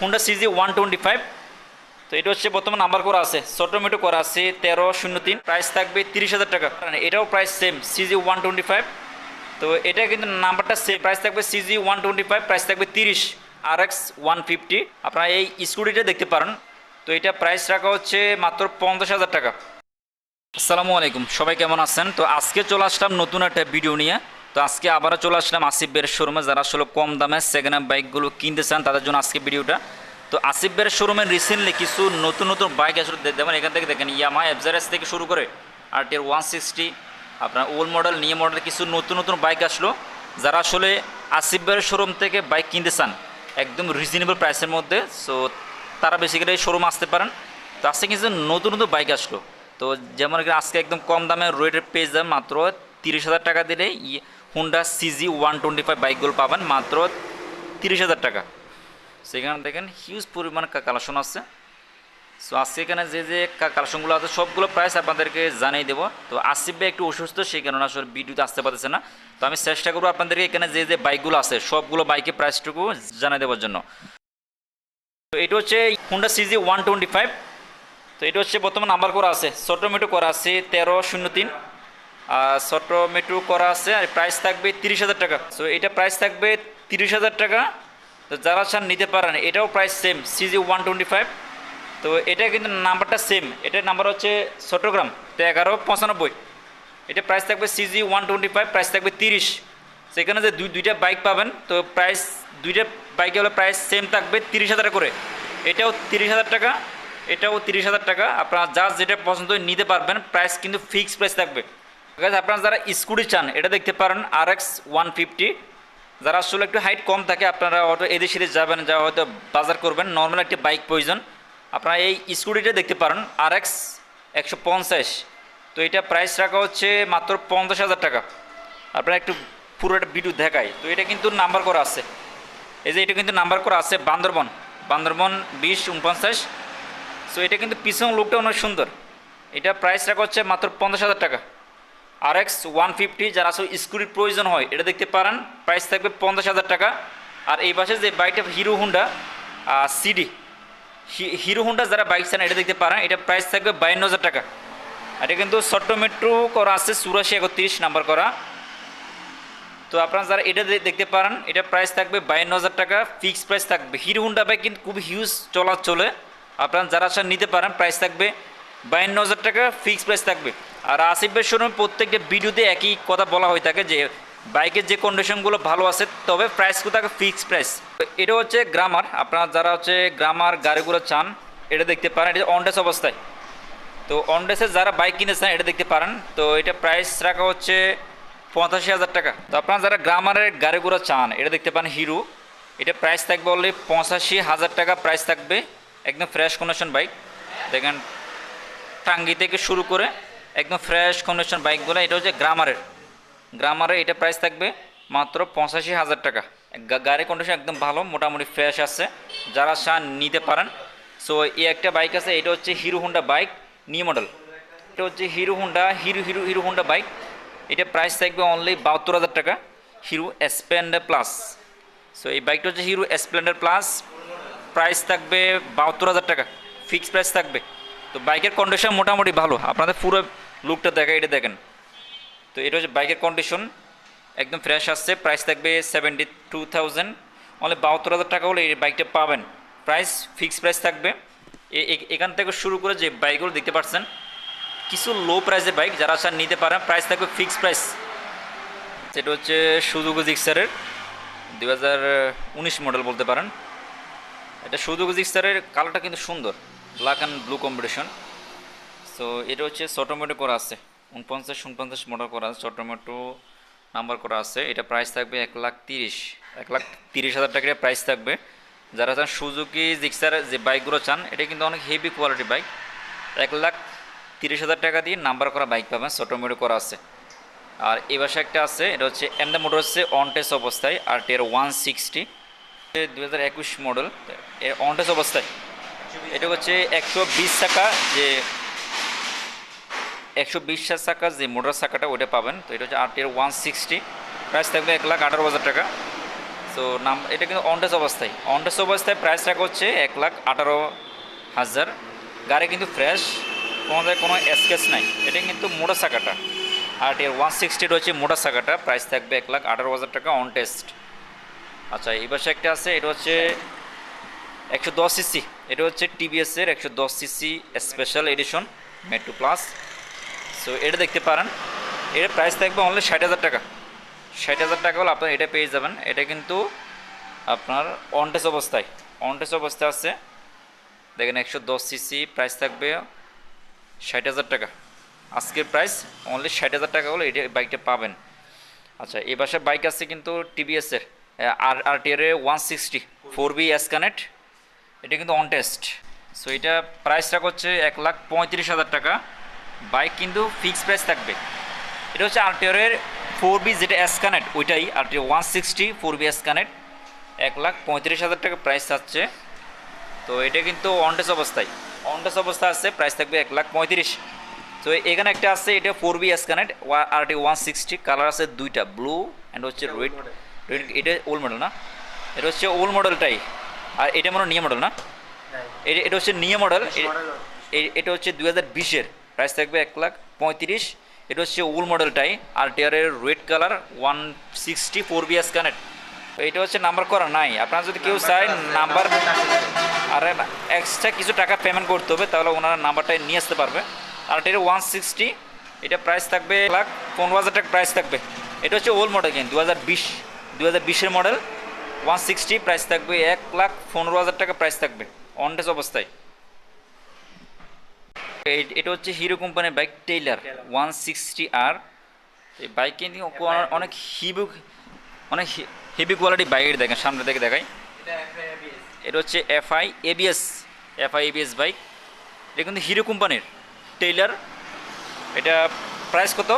Honda CG one twenty five তো এটা হচ্ছে বর্তমান নাম্বার করা আছে। সটোমেটো করা আছে তেরো শূন্য তিন। প্রাইস থাকবে তিরিশ হাজার টাকা। এটাও price same CG one twenty five তো এটা কিন্তু নাম্বারটা সেম প্রাইস থাকবে CG one twenty five price থাকবে তিরিশ। আর এক্স ওয়ান ফিফটি আপনারা এই স্কুটিটা দেখতে পারেন। তো এটা প্রাইস রাখা হচ্ছে মাত্র পঞ্চাশ হাজার টাকা। আসসালামু আলাইকুম, সবাই কেমন আছেন? তো আজকে চলে আসলাম নতুন একটা ভিডিও নিয়ে। তো আজকে আবারও চলে আসলাম আসিফ বের শোরুমে। যারা আসলে কম দামে সেকেন্ড হ্যান্ড বাইকগুলো কিনতে চান তাদের জন্য আজকে ভিডিওটা। তো আসিফ বের শোরুমে রিসেন্টলি কিছু নতুন নতুন বাইক আসলে দেখবেন এখান থেকে দেখেন ইয়ামা এফজারেস থেকে শুরু করে আর টিয়ার ওয়ান সিক্সটি আপনার ওল্ড মডেল নিউ মডেল কিছু নতুন নতুন বাইক আসলো। যারা আসলে আসিফ বের শোরুম থেকে বাইক কিনতে চান একদম রিজনেবল প্রাইসের মধ্যে সো তারা বেসিক্যালি শোরুম আসতে পারেন। তো আজকে কিছু নতুন নতুন বাইক আসলো। তো যেমন আজকে একদম কম দামে রোডের পেজ দাম মাত্র তিরিশ হাজার টাকা দিলে। Honda CG one twenty five বাইকগুলো পাবেন মাত্র তিরিশ হাজার টাকা। সেখানে দেখেন হিউজ পরিমাণ কালেকশন আছে। সো আজকে এখানে যে যে কালেকশনগুলো আছে, সবগুলো প্রাইস আপনাদেরকে জানিয়ে দেবো। তো, আসিফ ভাই একটু অসুস্থ, সেই কারণে আসলে ভিডিওতে আসতে পারতেছে না। তো, আমি চেষ্টা করব আপনাদেরকে এখানে যে যে বাইকগুলো আছে, সবগুলো বাইকের প্রাইসটুকু জানিয়ে দেওয়ার জন্য। তো, এটা হচ্ছে Honda CG one twenty five তো, এটা হচ্ছে বর্তমান নাম্বার করা আছে সটোমেটো করা আছে তেরো শূন্য তিন। আর সটোমেটো করা আছে, আর প্রাইস থাকবে তিরিশ হাজার টাকা। সো এটা প্রাইস থাকবে তিরিশ হাজার টাকা। তো যারা চান নিতে পারেন, এটাও price same CG one twenty five তো এটা কিন্তু নাম্বারটা সেম এটার নাম্বার হচ্ছে চট্টগ্রাম, তো এগারো পঁচানব্বই। এটা প্রাইস থাকবে CG one twenty five price থাকবে তিরিশ। সেখানে যে দুই, দুইটা বাইক পাবেন, তো প্রাইস দুইটা বাইকে হলে প্রাইস সেম থাকবে তিরিশ হাজার করে। এটাও তিরিশ হাজার টাকা, এটাও তিরিশ হাজার টাকা। আপনারা যা যেটা পছন্দ নিতে পারবেন প্রাইস কিন্তু ফিক্সড প্রাইস থাকবে। আপনারা যারা স্কুটি চান, এটা দেখতে পারেন আর এক্স ওয়ান ফিফটি যারা আসলে একটু হাইট কম থাকে, আপনারা হয়তো এদের সিরিজ যাবেন যা হয়তো বাজার করবেন নর্মাল একটি বাইক প্রয়োজন। আপনারা এই স্কুটিটা দেখতে পারেন আর এক্স একশো পঞ্চাশ। তো এটা প্রাইস রাখা হচ্ছে মাত্র পঞ্চাশ হাজার টাকা। আপনারা একটু পুরো একটা ভিডিও দেখায় তো এটা কিন্তু নাম্বার করা আছে। এই যে এটা কিন্তু নাম্বার করা আছে বান্দরবন। বান্দরবন বিশ উনপঞ্চাশ। সো এটা কিন্তু পিছন লুকটা অনেক সুন্দর। এটা প্রাইস রাখা হচ্ছে মাত্র পঞ্চাশ হাজার টাকা। আর এক্স ওয়ান ফিফটি যারা আসলে স্কুটির প্রয়োজন হয়, এটা দেখতে পারেন প্রাইস থাকবে পঞ্চাশ হাজার টাকা। আর এই পাশে যে বাইকটা Hero Honda CD Hero Honda যারা বাইক চান এটা দেখতে পারেন, এটা প্রাইস থাকবে বায়ান্ন হাজার টাকা। এটা কিন্তু ছোট্ট মেট্রো করা আছে, চুরাশি একত্রিশ নাম্বার করা। তো আপনারা যারা এটা দেখতে পারেন, এটা প্রাইস থাকবে বায়ান্ন হাজার টাকা ফিক্স প্রাইস থাকবে। হিরো হুন্ডা বাইক কিন্তু খুব হিউজ চলা চলে আপনারা যারা আসলে নিতে পারেন প্রাইস থাকবে বায়ান্ন হাজার টাকা ফিক্স প্রাইস থাকবে। আর আসিফ ভাই শোরুমে প্রত্যেকটা ভিডিওতে একই কথা বলা হয়ে থাকে যে বাইকের যে কন্ডিশনগুলো ভালো আছে, তবে প্রাইসগুলো থাকে ফিক্স প্রাইস এটা হচ্ছে গ্রামার আপনারা যারা হচ্ছে গ্রামার গাড়িগুলো চান, এটা দেখতে পারেন, এটা অনডেস অবস্থায়। তো অনডেসে যারা বাইক কিনেছেন এটা দেখতে পারেন। তো এটা প্রাইস রাখা হচ্ছে পঁচাশি হাজার টাকা। তো আপনারা যারা গ্রামারের গাড়িগুলো চান, এটা দেখতে পান হিরো এটা প্রাইস থাকবে বললে পঁচাশি হাজার টাকা প্রাইস থাকবে। একদম ফ্রেশ কন্ডিশন বাইক দেখেন, টাঙ্গি থেকে শুরু করে একদম ফ্রেশ কন্ডিশন বাইকগুলো এটা হচ্ছে গ্রামারের গ্রামারে এটা প্রাইস থাকবে মাত্র পঁচাশি হাজার টাকা। গাড়ির কন্ডিশন একদম ভালো, মোটামুটি ফ্রেশ আছে। যারা চান নিতে পারেন। সো এই একটা বাইক আছে, এটা হচ্ছে Hero Honda bike new model এটা হচ্ছে Hero Honda Hero Hero Hero Honda bike এটা প্রাইস থাকবে অনলি বাহাত্তর হাজার টাকা হিরো স্প্লেন্ডার প্লাস সো এই বাইকটা হচ্ছে হিরো স্প্লেন্ডার প্লাস প্রাইস থাকবে বাহাত্তর হাজার টাকা ফিক্সড প্রাইস থাকবে। তো বাইকের কন্ডিশন মোটামুটি ভালো। আপনাদের পুরো লুকটা দেখা এটা দেখেন। তো এটা হচ্ছে বাইকের কন্ডিশন একদম ফ্রেশ আসছে প্রাইস থাকবে সেভেন্টি টু থাউজেন্ড অনলি বাহাত্তর হাজার টাকা হলে এই বাইকটা পাবেন। প্রাইস ফিক্সড প্রাইস থাকবে। এখান থেকে শুরু করে যে বাইকগুলো দেখতে পাচ্ছেন, কিছু লো প্রাইসের বাইক, যারা চান নিতে পারেন প্রাইস থাকবে ফিক্সড প্রাইস সেটা হচ্ছে সুজুকু জিক্সারের দু হাজার উনিশ মডেল বলতে পারেন। এটা সুজুকু জিক্সারের কালারটা কিন্তু সুন্দর black and blue combination so এটা হচ্ছে চটোমেটো করা আছে। উনপঞ্চাশ উনপঞ্চাশ মডেল করা আছে চটোমেটো নাম্বার করা আছে। এটা প্রাইস থাকবে এক লাখ তিরিশ। এক লাখ তিরিশ হাজার টাকার প্রাইস থাকবে। যারা চান সুজুকি, জিক্সার, যে বাইকগুলো চান, এটা কিন্তু অনেক হেভি কোয়ালিটি বাইক এক লাখ তিরিশ হাজার টাকা দিয়ে নাম্বার করা বাইক পাবেন চটোমেটো করা আছে। আর এই বাসে একটা আছে, এটা হচ্ছে এমদা মোটর হচ্ছে অনটেস অবস্থায়, আর টের ওয়ান সিক্সটি দু হাজার একুশ মডেল অনটেস অবস্থায়। এটা হচ্ছে একশো বিশ টাকা যে একশো বিশ চাকা, যে মোটর চাকাটা ওটা পাবেন। তো এটা হচ্ছে আর টির ওয়ান সিক্সটি প্রাইস থাকবে এক লাখ আঠারো হাজার টাকা। সো নাম, এটা কিন্তু অনটেস অবস্থায়। অনটেস অবস্থায় প্রাইস রাখা হচ্ছে এক লাখ আঠারো হাজার। গাড়ি কিন্তু ফ্রেশ জায়গায় কোনো স্কেচ নাই। এটা কিন্তু মোটা চাকাটা। আর এর ওয়ান সিক্সটির হচ্ছে মোটা চাকাটা। প্রাইস থাকবে এক লাখ আঠারো হাজার টাকা অন টেস্ট আচ্ছা এই পাশে একটা আছে, এটা হচ্ছে একশো দশ সিসি এটা হচ্ছে টিভিএসের একশো দশ CC special edition metro plus so এটা দেখতে পারেন। এর প্রাইস থাকবে অনলি ষাট হাজার টাকা। ষাট হাজার টাকা হলে আপনার এটা পেয়ে যাবেন। এটা কিন্তু আপনার অনটেস অবস্থায়। অনটেস অবস্থায় আছে। দেখেন একশো দশ সিসি প্রাইস থাকবে ষাট হাজার টাকা। আজকের প্রাইস অনলি ষাট হাজার টাকা হলে এটা বাইকটা পাবেন। আচ্ছা এই বাসায় বাইক আছে কিন্তু টিভিএসের আর RTR one sixty four B S connect এটা কিন্তু অন টেস্ট সো এটা প্রাইস রাখা হচ্ছে এক লাখ পঁয়ত্রিশ হাজার টাকা। বাইক কিন্তু ফিক্স প্রাইস থাকবে। এটা হচ্ছে আরটিআরের ফোর বি যেটা এস কানেক্ট ওইটাই RTR one sixty four B S connect এক লাখ পঁয়ত্রিশ হাজার টাকা প্রাইস থাকছে। তো এটা কিন্তু অনটেস অবস্থায়। অনটেস অবস্থা আছে প্রাইস থাকবে এক লাখ পঁয়ত্রিশ। তো এখানে একটা আছে এটা four B S connect R T one sixty colour আছে দুইটা ব্লু অ্যান্ড হচ্ছে রেড রেড এটা ওল্ড মডেল না? এটা হচ্ছে ওল্ড মডেলটাই আর এটা মনে হয় নিয়ে মডেল না? এটা এটা হচ্ছে নিয়ে মডেল এটা হচ্ছে দু হাজার বিশের। প্রাইস থাকবে এক লাখ পঁয়ত্রিশ। এটা হচ্ছে ওল্ড মডেলটাই আর টিয়ারের red colour one sixty four BS connect এটা হচ্ছে নাম্বার করা নাই। আপনারা যদি কেউ চায় নাম্বার আর এক্সট্রা কিছু টাকা পেমেন্ট করতে হবে তাহলে ওনারা নাম্বারটাই নিয়ে আসতে পারবে। আর এটা ওয়ান সিক্সটি এটা প্রাইস থাকবে এক লাখ পনেরো হাজার টাকা প্রাইস থাকবে। এটা হচ্ছে ওল্ড মডেল কিন্তু দু হাজার বিশ দু হাজার বিশের মডেল ওয়ান সিক্সটি প্রাইস থাকবে এক লাখ পনেরো হাজার টাকা প্রাইস থাকবে অনটেস অবস্থায়। এটা হচ্ছে হিরো কোম্পানির বাইক টেইলার ওয়ান সিক্সটি আর এই বাইক অনেক হিবি অনেক হেভি কোয়ালিটি বাইক দেখেন সামনে থেকে দেখাই এটা হচ্ছে FI ABS FI ABS bike এটা কিন্তু হিরো কোম্পানির টেইলার এটা প্রাইস কত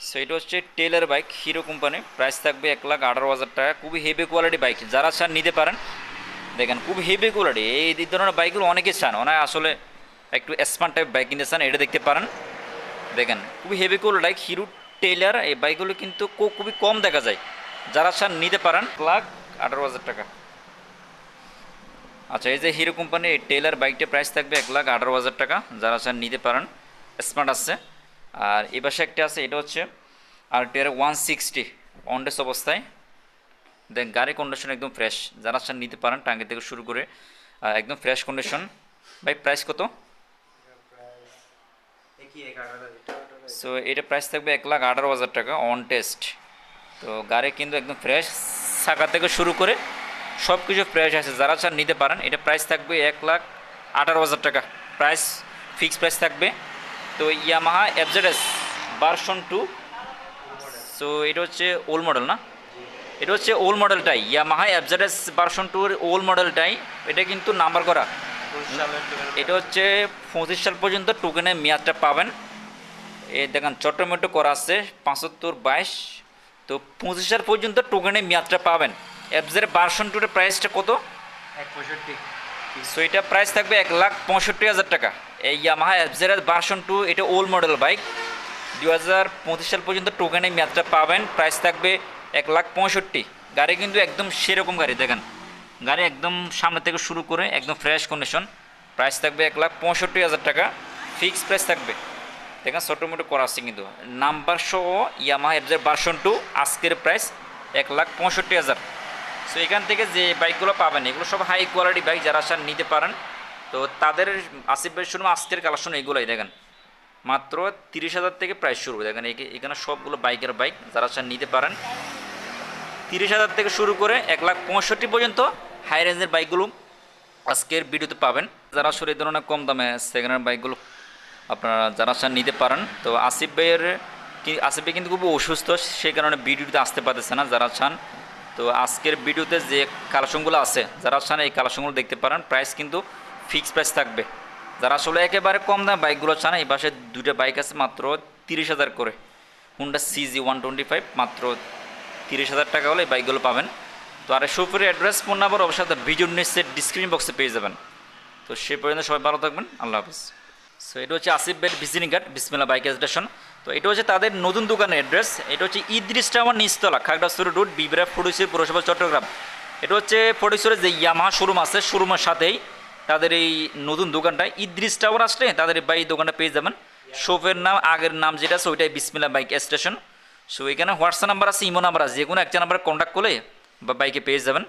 সো এটা হচ্ছে tailor bike Hero company price থাকবে এক লাখ আঠারো হাজার টাকা খুবই হেভি কোয়ালিটি বাইক যারা চান নিতে পারেন দেখেন, খুব হেভি কোয়ালিটি এই ধরনের বাইকগুলো অনেকে চান, ওনারা আসলে একটু স্মার্ট টাইপ বাইক কিনতে চান, এটা দেখতে পারেন। দেখেন, খুবই heavy quality bike Hero tailor এই বাইকগুলো কিন্তু খুবই কম দেখা যায়। যারা চান নিতে পারেন, লাখ আঠারো হাজার টাকা। আচ্ছা এই যে হিরো কোম্পানির এই টেইলার বাইকটার প্রাইস থাকবে এক লাখ আঠারো হাজার টাকা, যারা চান নিতে পারেন স্মার্ট আছে। আর এ পাশে একটা আছে, এটা হচ্ছে আর টিয়ার ওয়ান সিক্সটি অনডেস অবস্থায়। দেন গাড়ি কন্ডিশন একদম ফ্রেশ যারা চান নিতে পারেন টাঙ্গি থেকে শুরু করে একদম ফ্রেশ কন্ডিশন ভাই প্রাইস কত? সো এটা প্রাইস থাকবে এক লাখ আঠারো হাজার টাকা অন টেস্ট তো গাড়ি কিন্তু একদম ফ্রেশ চাকা থেকে শুরু করে সব কিছু ফ্রেশ আছে। যারা চান নিতে পারেন, এটা প্রাইস থাকবে এক লাখ আঠারো হাজার টাকা। প্রাইস ফিক্স প্রাইস থাকবে। তো Yamaha FZS version two so এটা হচ্ছে ওল্ড মডেল না? এটা হচ্ছে ওল্ড মডেলটাই ইয়ামাহা এফজেডএস ভার্সন টুর ওল্ড মডেলটাই এটা কিন্তু নাম্বার করা। এটা হচ্ছে পঁচিশ সাল পর্যন্ত টোকেনের মেয়াদটা পাবেন। এই দেখেন চট্টমেটো করা আছে পাঁচাত্তর বাইশ। তো পঁচিশ সাল পর্যন্ত টোকেনের মেয়াদটা পাবেন। অ্যাপসের ভার্সন টুর প্রাইসটা কত? এক পঁয়ষট্টি। সো এটা প্রাইস থাকবে এক লাখ পঁয়ষট্টি হাজার টাকা। এই ইয়ামাহা অ্যাপসের ভার্সন টু এটা ওল্ড মডেল বাইক দু হাজার পঁচিশ সাল পর্যন্ত টোকেনের মেয়াদটা পাবেন। প্রাইস থাকবে এক লাখ পঁয়ষট্টি। গাড়ি কিন্তু একদম সেরকম গাড়ি, দেখেন। গাড়ি একদম সামনে থেকে শুরু করে একদম ফ্রেশ কন্ডিশন প্রাইস থাকবে এক লাখ পঁয়ষট্টি হাজার টাকা। ফিক্স প্রাইস থাকবে। দেখেন ছোটো মোটো করা আছে কিন্তু। নাম্বার সহ ইয়ামাহা এফজের ভার্সন টু আজকের প্রাইস এক লাখ পঁয়ষট্টি হাজার। সো এখান থেকে যে বাইকগুলো পাবেন, এগুলো সব হাই কোয়ালিটি বাইক যারা চান নিতে পারেন, তো তাদের ভাই শুনুন আজকের কালেকশন এগুলোই, দেখেন। মাত্র তিরিশ হাজার থেকে প্রাইস শুরু। দেখেন এখানে সবগুলো বাইকের বাইক যারা চান নিতে পারেন। তিরিশ হাজার থেকে শুরু করে এক লাখ পঁয়ষট্টি পর্যন্ত হাই রেঞ্জের বাইকগুলো আজকের ভিডিওতে পাবেন। যারা আসলে এই ধরনের কম দামে সেকেন্ড হ্যান্ড বাইকগুলো আপনারা যারা চান নিতে পারেন, তো আসিফ ভাইয়ের কি আসিফ ভাই কিন্তু খুব অসুস্থ, সেই কারণে ভিডিওতে আসতে পারতেছে না, যারা চান তো আজকের ভিডিওতে যে কালেকশনগুলো আছে, যারা চান এই কালেকশনগুলো দেখতে পারেন প্রাইস কিন্তু ফিক্সড প্রাইস থাকবে। যারা আসলে একেবারে কম দামে বাইকগুলো চান, এই পাশে দুটো বাইক আছে মাত্র তিরিশ হাজার করে। Honda CG one twenty five মাত্র তিরিশ হাজার টাকা হলে এই বাইকগুলো পাবেন। তো আর সুপুরের অ্যাড্রেস ফোন নাম্বার অবশ্যই ভিডিও নিচে ডিসক্রিপশন বক্সে পেয়ে যাবেন। তো সে পর্যন্ত সবাই ভালো থাকবেন আল্লাহ হাফিজ। সো এটা হচ্ছে Asif bed visiting card Bismillah bike station তো এটা হচ্ছে তাদের নতুন দোকানের অ্যাড্রেস এটা হচ্ছে ইদ্রিস টাওয়ার নিচতলা খাগড়াছড়ি রোড বিবরা ফটিসুর পৌরসভা চট্টগ্রাম। এটা হচ্ছে ফটিসুরের যে ইয়ামাহা শোরুম আছে শোরুমের সাথেই তাদের এই নতুন দোকানটা ইদ্রিস টাওয়ার আসলে তাদের বাই দোকানটা পেয়ে যাবেন। শোপের নাম আগের নাম যেটা আছে ওইটাই বিসমিল্লা বাইক স্টেশন সো এখানে হোয়াটসঅ্যাপ নাম্বার আছে, ইমো নাম্বার আছে যে কোনো একটা নাম্বারে কন্ট্যাক্ট করলে বা বাইকে পেয়ে যাবেন।